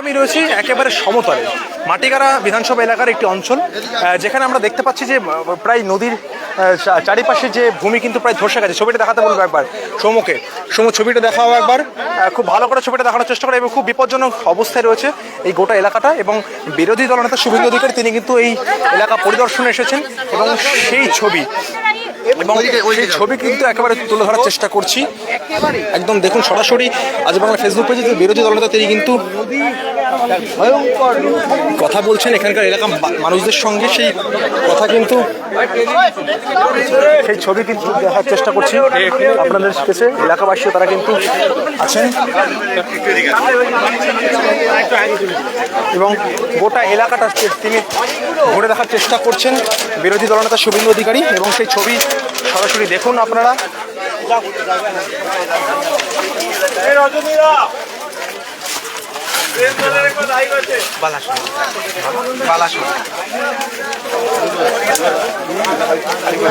আমি রয়েছি একেবারে সমতলে। মাটিগাড়া বিধানসভা এলাকার একটি অঞ্চল যেখানে আমরা দেখতে পাচ্ছি যে প্রায় নদীর চারিপাশে যে ভূমি কিন্তু প্রায় ধসে গেছে। ছবিটা দেখাতে বলব একবার সমুখে সমু, ছবিটা দেখাও একবার। খুব ভালো করে ছবিটা দেখানোর চেষ্টা করে এবং খুব বিপজ্জনক অবস্থায় রয়েছে এই গোটা এলাকাটা এবং বিরোধী দলনেতা শুভেন্দু অধিকারী, তিনি কিন্তু এই এলাকা পরিদর্শনে এসেছেন এবং সেই ছবি এবং সেই ছবি কিন্তু একেবারে তুলে ধরার চেষ্টা করছি। একদম দেখুন সরাসরি আজ বাংলা ফেসবুক পেজে বিরোধী দলনেতা তিনি কিন্তু কথা বলছেন এখানকার এলাকা মানুষদের সঙ্গে, সেই কথা কিন্তু সেই ছবি কিন্তু দেখার চেষ্টা করছি। আপনাদের কাছে এলাকাবাসী তারা কিন্তু আছেন। এবং গোটা এলাকাটা তিনি ঘুরে দেখার চেষ্টা করছেন। বিরোধী দলনেতা শুভেন্দু অধিকারী, এবং সেই ছবি সরাসরি দেখুন আপনারা।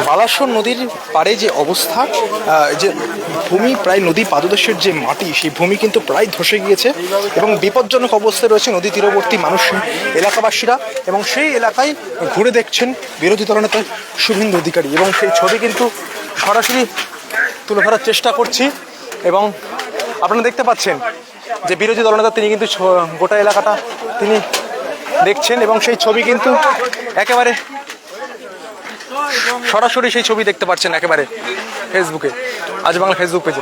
বালাসোর নদীর পাড়ে যে অবস্থা যে ভূমি প্রায় নদী পাদদেশের যে মাটি, সেই ভূমি কিন্তু প্রায় ধসে গিয়েছে এবং বিপজ্জনক অবস্থায় রয়েছে নদী তীরবর্তী মানুষ এলাকাবাসীরা এবং সেই এলাকায় ঘুরে দেখছেন বিরোধী দলনেতা শুভেন্দু অধিকারী এবং সেই ছবি কিন্তু সরাসরি তুলে ধরার চেষ্টা করছি এবং আপনারা দেখতে পাচ্ছেন যে বিরোধী দলনেতা তিনি কিন্তু গোটা এলাকাটা তিনি দেখছেন এবং সেই ছবি কিন্তু একেবারে সরাসরি সেই ছবি দেখতে পাচ্ছেন একেবারে ফেসবুকে, আজ বাংলা ফেসবুক পেজে।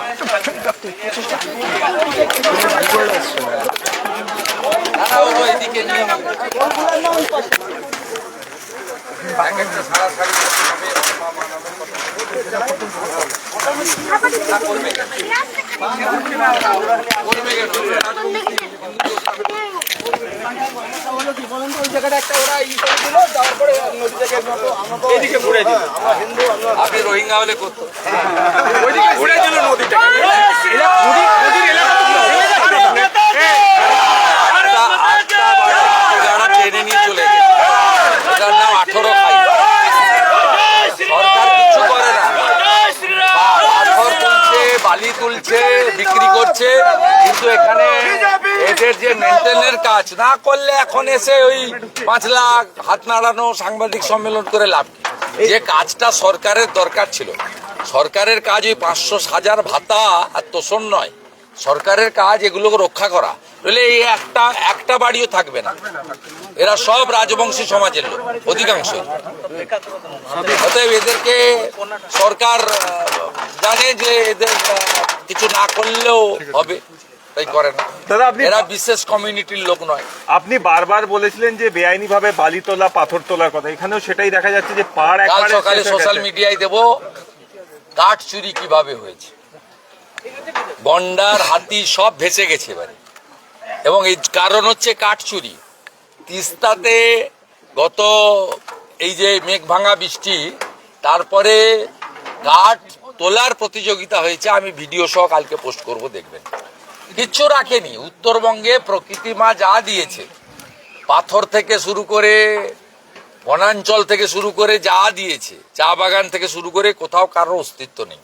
আপনি রোহিঙ্গা হলে করতো। যারা ট্রেনে নিয়ে চলে গেছে এটার নাম আঠেরো খাই সরকার কিছু করে না পাথর তুলছে বালি তুলছে, বিক্রি করছে, কিন্তু এখানে এদের যে মেনটেনের কাজ না করলে এখন এসে ওই পাঁচ লাখ হাত নাড়ানো সাংবাদিক সম্মেলন করে লাভ? যে কাজটা সরকারের দরকার ছিল সরকারের কাজ ওই পাঁচশো হাজার ভাতা আর তোষণ নয় সরকারের কাজ এগুলোকে রক্ষা করা। নইলে এই একটা একটা বাড়িও থাকবে না। এরা সব রাজবংশী সমাজের লোক অধিকাংশ। অতএব এদেরকে সরকার জানে যে এদের কিছু না করলেও হবে তাই করে না। দাদা আপনি এরা বিশেষ কমিউনিটির লোক নয়। আপনি বারবার বলেছিলেন যে বেআইনি ভাবে বালি তোলা পাথর তোলার কথা। এখানেও সেটাই দেখা যাচ্ছে যে সকালে সোশ্যাল মিডিয়ায় দেব কাঠ চুরি কীভাবে হয়েছে? গন্ডার হাতি সব ভেসে গেছে এবারে। এবং এই কারণ হচ্ছে কাঠ চুরি। তিস্তাতে গত এই যে মেঘ ভাঙা বৃষ্টি, তারপরে কাঠ তোলার প্রতিযোগিতা হয়েছে, আমি ভিডিও সহ কালকে পোস্ট করব, দেখবেন। কিচ্ছু রাখেনি। উত্তরবঙ্গে প্রকৃতি মা যা দিয়েছে, পাথর থেকে শুরু করে বনাঞ্চল থেকে শুরু করে যা দিয়েছে, চা বাগান থেকে শুরু করে কোথাও কারোর অস্তিত্ব নেই।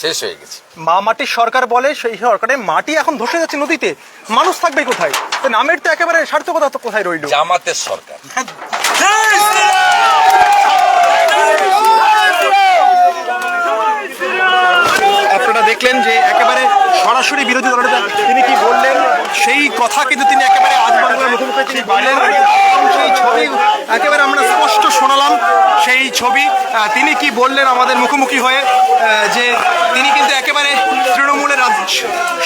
শেষ হয়ে গেছে। মা মাটির সরকার বলে সেই সরকারে মাটি এখন ধসে যাচ্ছে নদীতে। মানুষ থাকবে কোথায়? তো নামের তো একেবারে সার্থকতা তো কোথায় রইল? জামাতের সরকার। আপনারা দেখলেন যে একেবারে সরাসরি বিরোধী দলের তিনি কি বললেন? সেই কথা কিন্তু তিনি একেবারে আজ বাংলার মুখোমুখি তিনি বললেন। সেই ছবি একেবারে আমরা সেই ছবি। তিনি কি বললেন আমাদের মুখোমুখি হয়ে? যে তিনি কিন্তু একেবারে তৃণমূলের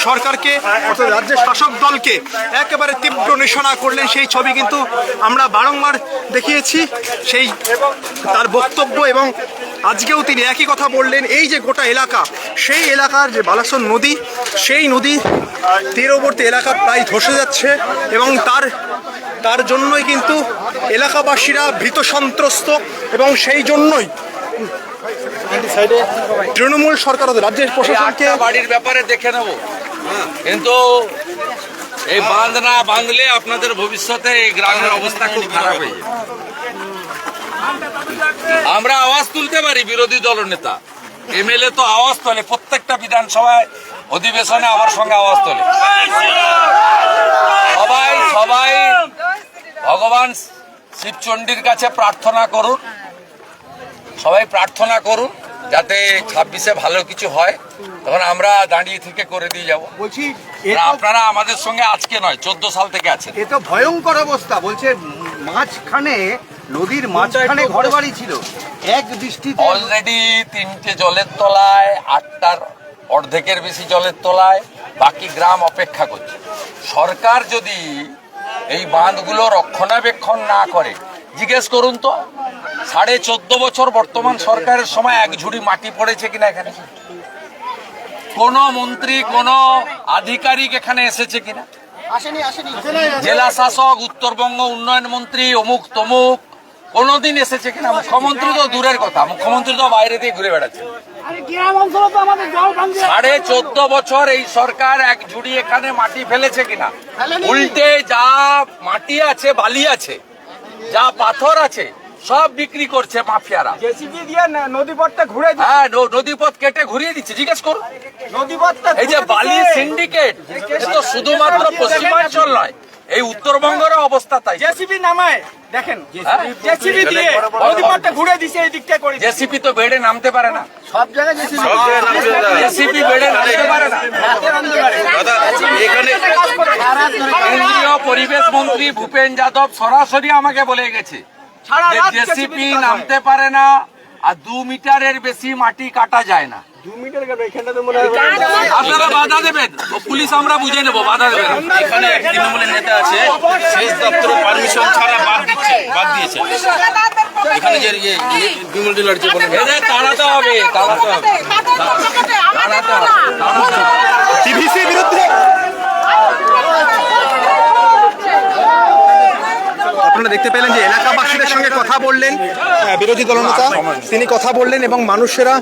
সরকারকে, অর্থাৎ রাজ্যের শাসক দলকে একেবারে তীব্র নিশানা করলেন। সেই ছবি কিন্তু আমরা বারংবার দেখিয়েছি। সেই তার বক্তব্য এবং আজকেও তিনি একই কথা বললেন। এই যে গোটা এলাকা, সেই এলাকার যে বালাসন নদী, সেই নদী তীরবর্তী এলাকা প্রায় ধসে যাচ্ছে এবং তার তার জন্যই কিন্তু এলাকাবাসীরা ভীত সন্ত্রস্ত এবং সেই জন্যই তৃণমূল সরকার রাজ্যের প্রশাসনকে বাড়ির ব্যাপারে দেখে নেব। কিন্তু এই বাঁধ না বাঁধলে আপনাদের ভবিষ্যতে এই গ্রামের অবস্থা খুব খারাপ হয়ে আমরা আওয়াজ তুলতে পারি বিরোধী দল নেতা এমএলএ তো আওয়াজ তোলে, প্রত্যেকটা বিধানসভায় অধিবেশনে আমার সঙ্গে আওয়াজ তোলে। সবাই সবাই ভগবান শিবচণ্ডীর কাছে প্রার্থনা করুন। সবাই প্রার্থনা করুন যাতে ছাব্বিশে ভালো কিছু হয়। তখন আমরা দাঁড়িয়ে থেকে করে দিয়ে যাব। বলছি আপনারা আমাদের সঙ্গে আজকে নয় চোদ্দ সাল থেকে আছে এ তো ভয়ঙ্কর অবস্থা। বলছে মাঝখানে নদীর মাঝখানে ঘর বাড়ি ছিল। এক দৃষ্টিতে অলরেডি তিনটে জলের তলায় আটটার অর্ধেকের বেশি জলের তলায় বাকি গ্রাম অপেক্ষা করছে। সরকার যদি এই বাঁধগুলো রক্ষণাবেক্ষণ না করে। জিজ্ঞেস করুন তো সাড়ে চোদ্দ বছর বর্তমান সরকারের সময় এক ঝুড়ি মাটি পড়েছে কিনা এখানে? কোন মন্ত্রী কোন আধিকারিক এখানে এসেছে কিনা? জেলা শাসক উত্তরবঙ্গ উন্নয়ন মন্ত্রী অমুক তমুক কোনোদিন এসেছে কিনা মুখ্যমন্ত্রী তো দূরের কথা মুখ্যমন্ত্রী তো বাইরে দিয়ে ঘুরে বেড়াচ্ছে। সাড়ে চোদ্দ বছর এই সরকার এক ঝুড়ি এখানে মাটি ফেলেছে কিনা? উল্টে যা মাটি আছে বালি আছে যা পাথর আছে সব বিক্রি করছে মাফিয়ারা। জেসিবি দিয়ে নদীপথটা ঘুরে হ্যাঁ নদীপথ কেটে ঘুরিয়ে দিচ্ছে জিজ্ঞেস করুন। নদীপথটা এই যে বালি সিন্ডিকেট তো শুধুমাত্র পশ্চিমাঞ্চল নয়। এই উত্তরবঙ্গের অবস্থা তাই। জেসিবি নামায় দেখেন হ্যাঁ? জেসিবি দিয়ে নদীপথটা ঘুরে দিছে এই দিকটা করে। জেসিপি তো বেড়ে নামতে পারে না। সব জায়গায় জেসিপি বেড়ে নামতে পারে না। কেন্দ্রীয় পরিবেশ মন্ত্রী ভূপেন যাদব সরাসরি আমাকে বলে গেছে জেসিপি নামতে পারে না আর দু মিটারের বেশি মাটি কাটা যায় না। আপনারা বাধা দেবেন। পুলিশ আমরা বুঝে নেব বাধা দেবেন। এখানে তৃণমূলের নেতা আছে সেচ দপ্তর পারমিশন ছাড়া বাদ দিচ্ছে বাদ দিয়েছে। এখানে যে ইয়ে বিমল ডিলার যে তাড়াতে হবে তাড়াতে হবে। তাড়াতে হবে। টিভিসির বিরুদ্ধে। আপনারা দেখতে পেলেন যে এলাকাবাসীদের সঙ্গে কথা বললেন। আহ, বিরোধী দলনেতা তিনি কথা বললেন এবং মানুষেরা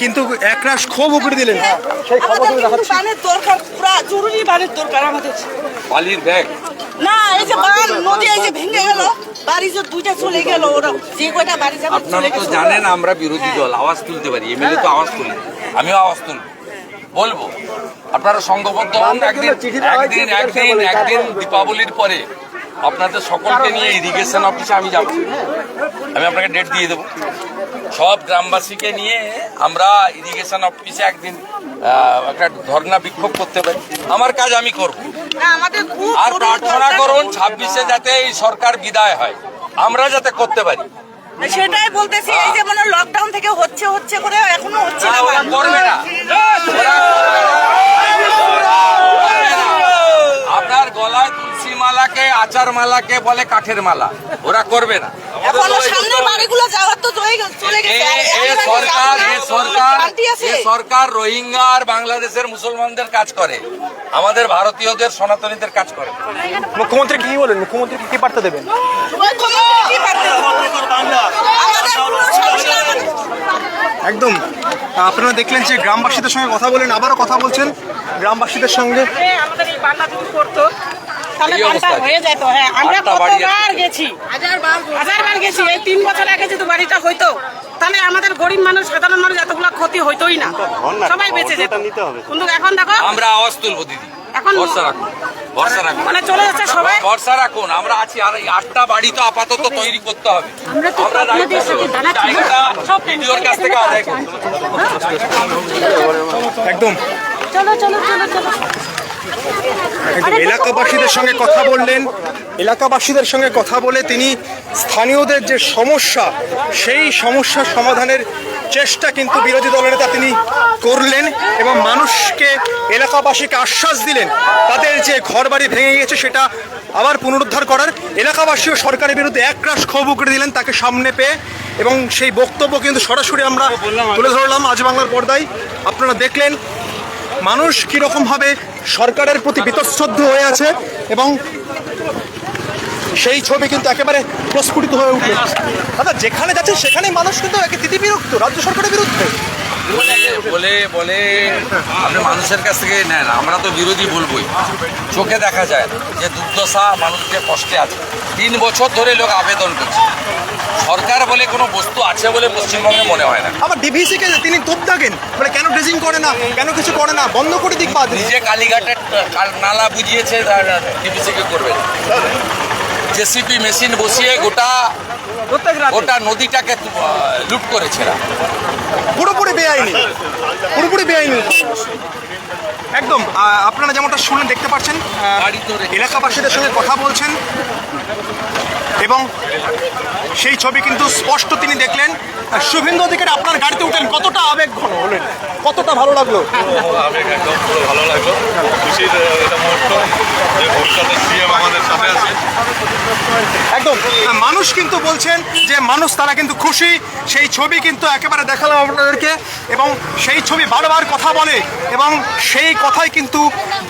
কিন্তু একরাশ ক্ষোভ উপরে দিলেন। সেই খবর তুমি দেখাচ্ছি বানের দরকার পুরা জরুরি বানের দরকার আমাদের। বালির ব্যাগ। না এই যে বান নদী এই যে ভেঙে গেল বাড়ি যে দুইটা চলে গেল ওরা যে কয়টা বাড়ি যাবে আপনারা তো জানেন আমরা বিরোধী দল আওয়াজ তুলতে পারি এমএলএ তো আওয়াজ তুলি। আমিও আওয়াজ তুলব বলব আপনারা সংঘবদ্ধ হন একদিন একদিন একদিন একদিন দীপাবলির পরে আপনাদের সকলকে নিয়ে ইরিগেশন অফিসে আমি যাব। আমি আপনাকে ডেট দিয়ে দেবো। সব গ্রামবাসীকে নিয়ে আমরা ইরিগেশন অফিসে একদিন একটা ধর্ণা বিক্ষোভ করতে পারি। আমার কাজ আমি করব। আমাদের খুব আর প্রার্থনা করুন ছাব্বিশে যাতে এই সরকার বিদায় হয়। আমরা যাতে করতে পারি। সেটাই বলতেছি এই যে মানে লকডাউন থেকে হচ্ছে হচ্ছে করে এখনও হচ্ছে না। করবে না। আপনার গলায় মালাকে আচার মালাকে বলে কাঠের মালা। ওরা করবে না। সরকার রোহিঙ্গা আর বাংলাদেশের মুসলমানদের কাজ করে। আমাদের ভারতীয়দের সনাতনীদের কাজ করে। মুখ্যমন্ত্রী কি বলেন? মুখ্যমন্ত্রী কি বার্তা দেবেন? একদম। আপনারা দেখলেন যে গ্রামবাসীদের সঙ্গে কথা বলেন আবারও কথা বলছেন। গ্রামবাসীদের সঙ্গে আমাদের এই বান্না যদি করতো। তাহলে এই হয়ে যেত হ্যাঁ আমরা কতবার গেছি। হাজার বার গেছি। এই তিন বছর আগে যদি বাড়িটা হইতো তাহলে আমাদের গরিব মানুষ সাধারণ মানুষ এতগুলো ক্ষতি হইতোই না। সবাই বেঁচে যেত। কিন্তু এখন দেখো আমরা আওয়াজ তুলবো দিদি। এখন- ভরসা রাখুন ভরসা রাখুন। মানে চলে যাচ্ছে সবাই। ভরসা রাখুন আমরা আছি আর এই আটটা বাড়ি তো আপাতত তৈরি করতে হবে। আমরা তো আপনাদের সাথে। দাঁড়াচ্ছি সব ভিডিওর কাছ থেকে আদায় করব একদম। চলো চলো চলো চলো। এলাকাবাসীদের সঙ্গে কথা বললেন। এলাকাবাসীদের সঙ্গে কথা বলে তিনি স্থানীয়দের যে সমস্যা সেই সমস্যার সমাধানের চেষ্টা কিন্তু বিরোধী দলনেতা তিনি করলেন এবং মানুষকে এলাকাবাসীকে আশ্বাস দিলেন। তাদের যে ঘরবাড়ি ভেঙে গেছে সেটা আবার পুনরুদ্ধার করার। এলাকাবাসীও সরকারের বিরুদ্ধে একরাশ ক্ষোভ উগড়ে দিলেন তাকে সামনে পেয়ে এবং সেই বক্তব্য কিন্তু সরাসরি আমরা তুলে ধরলাম আজ বাংলার পর্দায়। আপনারা দেখলেন মানুষ কীরকম ভাবে সরকারের প্রতি বিতশ্রদ্ধ হয়ে আছে এবং সেই ছবি কিন্তু একেবারে প্রস্ফুটিত হয়ে উঠল দাদা, যেখানে যাচ্ছে সেখানে মানুষ কিন্তু একে তিতি বিরক্ত রাজ্য সরকারের বিরুদ্ধে। বলে বলে বলে। আপনি মানুষের কাছ থেকে নেন আমরা তো বিরোধী বলবোই। চোখে দেখা যায় না যে দুর্দশা মানুষ যে কষ্টে আছে। তিন বছর ধরে লোক আবেদন করছে। সরকার বলে কোনো বস্তু আছে বলে পশ্চিমবঙ্গে মনে হয় না। আবার ডিভিসি কে তিনি তোপ দাগেন মানে কেন ড্রেসিং করে না কেন কিছু করে না বন্ধ করে দিক বাদ। নিজে কালীঘাটের নালা বুঝিয়েছে টিপিসিকে করবে। জেসিপি মেশিন বসিয়ে গোটা গোটা নদীটাকে লুট করেছে। পুরোপুরি বেআইনি। পুরোপুরি বেআইনি। একদম আপনারা যেমনটা শুনলেন দেখতে পাচ্ছেন এলাকাবাসীদের সঙ্গে কথা বলছেন এবং সেই ছবি কিন্তু স্পষ্ট তিনি দেখলেন। শুভেন্দু অধিকারী আপনার গাড়িতে উঠলেন কতটা আবেগ ঘন হলেন কতটা ভালো লাগল? আবেগ একদম পুরো ভালো লাগল। খুশির এটা মুহূর্ত যে ভবিষ্যতের সিএম আমাদের সাথে আছে। একদম মানুষ কিন্তু বলছেন যে মানুষ তারা কিন্তু খুশি। সেই ছবি কিন্তু একেবারে দেখালাম আপনাদেরকে এবং সেই ছবি বারবার কথা বলে এবং সেই কথাই কিন্তু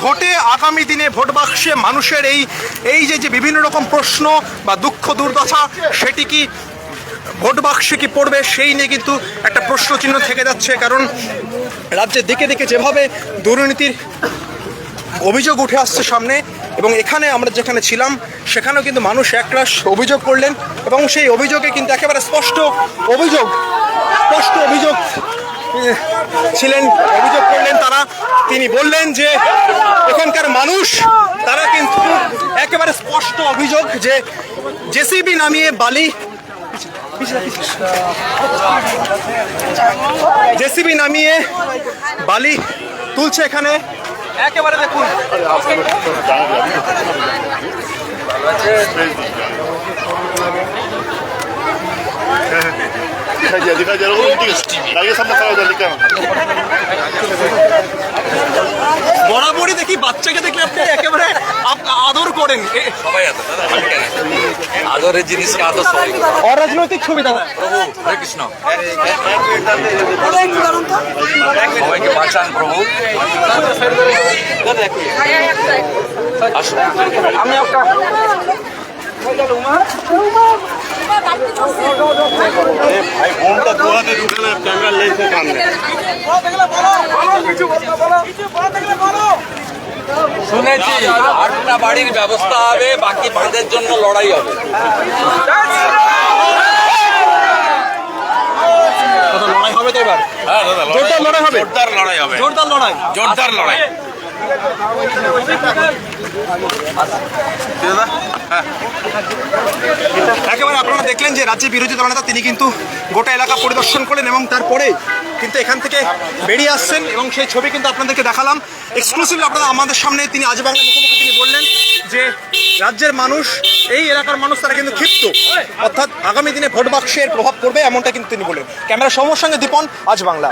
ভোটে আগামী দিনে ভোট বাক্সে মানুষের এই এই যে যে বিভিন্ন রকম প্রশ্ন বা দুঃখ, দুর্দশা, সেটি কি ভোট বাক্সে কি পড়বে, সেই নিয়ে কিন্তু একটা প্রশ্ন চিহ্ন থেকে যাচ্ছে। কারণ রাজ্যের দিকে দিকে যেভাবে দুর্নীতির অভিযোগ উঠে আসছে সামনে এবং এখানে আমরা যেখানে ছিলাম, সেখানেও কিন্তু মানুষ একরাশ অভিযোগ করলেন এবং সেই অভিযোগে কিন্তু একেবারে স্পষ্ট অভিযোগ স্পষ্ট অভিযোগ ছিলেন, অভিযোগ করলেন তারা। তিনি বললেন যে এখানকার মানুষ, তারা কিন্তু একেবারে স্পষ্ট অভিযোগ যে জেসিবি নামিয়ে বালি জেসিবি নামিয়ে বালি তুলছে এখানে। একেবারে দেখুন। বরাবরই দেখি বাচ্চাকে দেখলে আপনি একেবারে আদর করেন সবাই আদরের জিনিসকে আদর অরাজনৈতিক ছবি দাদা প্রভু হরে কৃষ্ণ সবাইকে বাঁচান প্রভু আমি আপনার শুনেছি আটটা বাড়ির ব্যবস্থা হবে বাকি বাঁধের জন্য লড়াই হবে। জোরদার লড়াই জোরদার লড়াই। জোরদার লড়াই। একেবারে আপনারা দেখলেন যে রাজ্যের বিরোধী দলনেতা তিনি কিন্তু গোটা এলাকা পরিদর্শন করলেন এবং তারপরে কিন্তু এখান থেকে বেরিয়ে আসছেন এবং সেই ছবি কিন্তু আপনাদেরকে দেখালাম। এক্সক্লুসিভলি আপনারা আমাদের সামনে তিনি আজ বাংলা মুখোমুখি তিনি বললেন যে রাজ্যের মানুষ, এই এলাকার মানুষ তারা কিন্তু ক্ষিপ্ত। অর্থাৎ আগামী দিনে ভোট বাক্সের প্রভাব পড়বে এমনটা কিন্তু তিনি বলেন ক্যামেরা সমর সঙ্গে দীপন, আজ বাংলা।